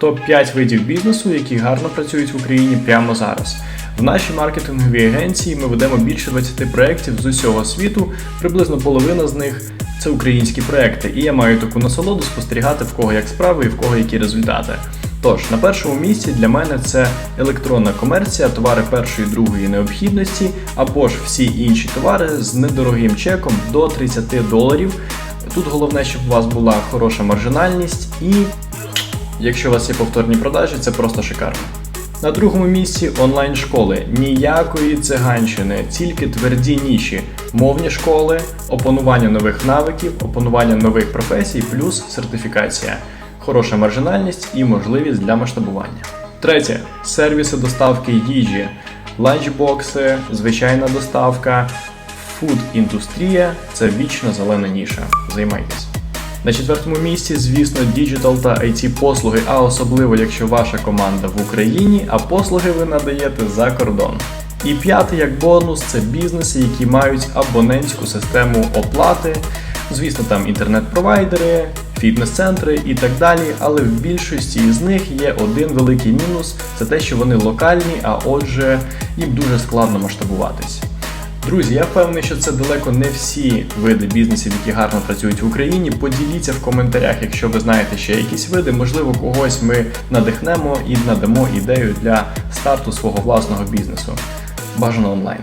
топ-5 видів бізнесу, які гарно працюють в Україні прямо зараз. В нашій маркетинговій агенції ми ведемо більше 20 проєктів з усього світу. Приблизно половина з них це українські проекти, і я маю таку насолоду спостерігати в кого як справи і в кого які результати. Тож на першому місці для мене це електронна комерція, товари першої і другої необхідності, або ж всі інші товари з недорогим чеком до 30 доларів. Тут головне, щоб у вас була хороша маржинальність, і якщо у вас є повторні продажі, це просто шикарно. На другому місці онлайн-школи. Ніякої циганщини, тільки тверді ніші, мовні школи, опанування нових навиків, опанування нових професій, плюс сертифікація, хороша маржинальність і можливість для масштабування. Третє сервіси доставки їжі, ланчбокси, звичайна доставка, фуд-індустрія це вічно зелена ніша. Займайтесь. На четвертому місці, звісно, діджитал та it послуги, а особливо якщо ваша команда в Україні, а послуги ви надаєте за кордон. І п'ятий як бонус це бізнеси, які мають абонентську систему оплати. Звісно, там інтернет-провайдери, фітнес-центри і так далі. Але в більшості з них є один великий мінус це те, що вони локальні, а отже, їм дуже складно масштабуватись. Друзі, я впевнений, що це далеко не всі види бізнесів, які гарно працюють в Україні. Поділіться в коментарях, якщо ви знаєте ще якісь види. Можливо, когось ми надихнемо і надамо ідею для старту свого власного бізнесу. Бажано онлайн.